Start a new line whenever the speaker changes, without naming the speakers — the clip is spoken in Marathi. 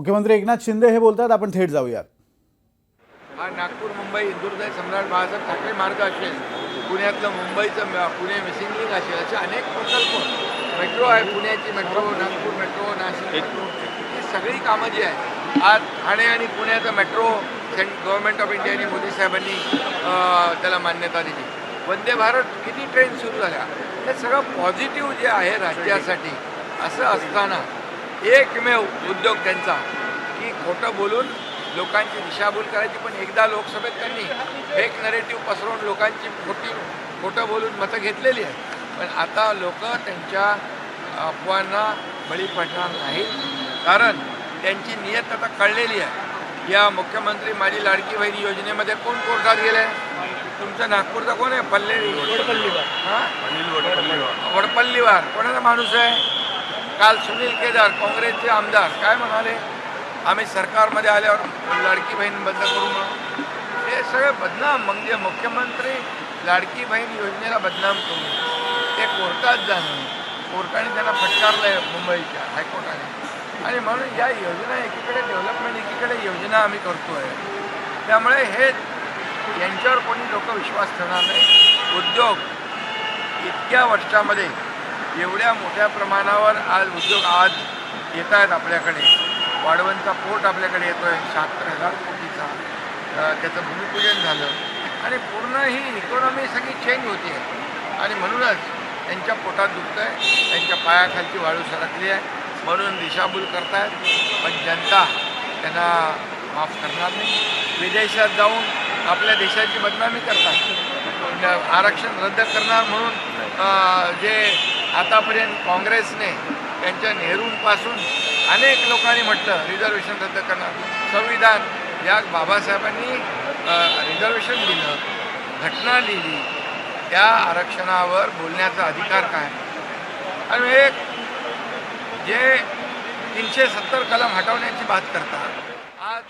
मुख्यमंत्री एकनाथ शिंदे हे बोलतात आपण थेट जाऊयात.
हा नागपूर मुंबई इंदूरचा सम्राट बाळासाहेब ठाकरे मार्ग असेल पुण्यातलं मुंबईचं पुणे मिसिंग लिंक असेल असे अनेक प्रकल्प मेट्रो आहे पुण्याची metro Nagpur metro Nashik metro ही सगळी कामं जी आहेत आज ठाणे आणि पुण्याचं मेट्रो सेंट गव्हर्नमेंट ऑफ इंडियाने मोदी साहेबांनी त्याला मान्यता दिली. वंदे भारत किती ट्रेन सुरू झाल्या? हे सगळं पॉझिटिव्ह जे आहे राज्यासाठी असं असताना एकमेव उद्योग त्यांचा. की खोटं बोलून लोकांची दिशाभूल करायची पण एकदा लोकसभेत त्यांनी फेक नरेटिव्ह पसरवून लोकांची खोटी खोटं बोलून मतं घेतलेली आहेत. पण आता लोक त्यांच्या अफवांना बळी पडणार नाहीत. कारण त्यांची नियत आता कळलेली आहे. या मुख्यमंत्री माझी लाडकी बहीण योजनेमध्ये कोण कोर्टात गेले तुमचा नागपूरचा कोण आहे? पल्ले हां? वडपल्लीवार. कोणाचा माणूस आहे? काल सुनील केदार काँग्रेसचे आमदार काय म्हणाले? आम्ही सरकारमध्ये आल्यावर लाडकी बहीण बंद करू म्हणून हे सगळे बदनाम म्हणजे मुख्यमंत्री लाडकी बहीण योजनेला बदनाम करून ते कोर्टात जाणं. कोर्टाने त्यांना फटकारलं आहे मुंबईच्या हायकोर्टाने. आणि म्हणून या योजना एकीकडे डेव्हलपमेंट एकीकडे योजना आम्ही करतो आहे त्यामुळे हे यांच्यावर कोणी लोक विश्वास ठेवणार नाही. उद्योग इतक्या वर्षामध्ये एवढ्या मोठ्या प्रमाणावर आज उद्योग आज येत आहेत आपल्याकडे. वाढवणचा पोर्ट आपल्याकडे येतो आहे शहात्तर हजार कोटीचा. त्याचं भूमिपूजन झालं. आणि पूर्ण ही इकॉनॉमी सगळी चेंज होती आहे आणि म्हणूनच त्यांच्या पोटात दुखतं आहे त्यांच्या पायाखालची वाळू सरकली आहे. म्हणून दिशाभूल करतायत. पण जनता त्यांना माफ करणार नाही. विदेशात जाऊन आपल्या देशाची बदनामी करतात. आरक्षण रद्द करणार म्हणून जे आतापर्यंत काँग्रेसने त्यांच्या नेहरूंपासून अनेक लोकांनी म्हटलं रिझर्वेशन रद्द करणार. संविधान या बाबासाहेबांनी रिझर्वेशन दिलं घटना लिहिली त्या आरक्षणावर बोलण्याचा अधिकार काय आणि एक जे तीनशे सत्तर कलम हटवण्याची बात करतात आज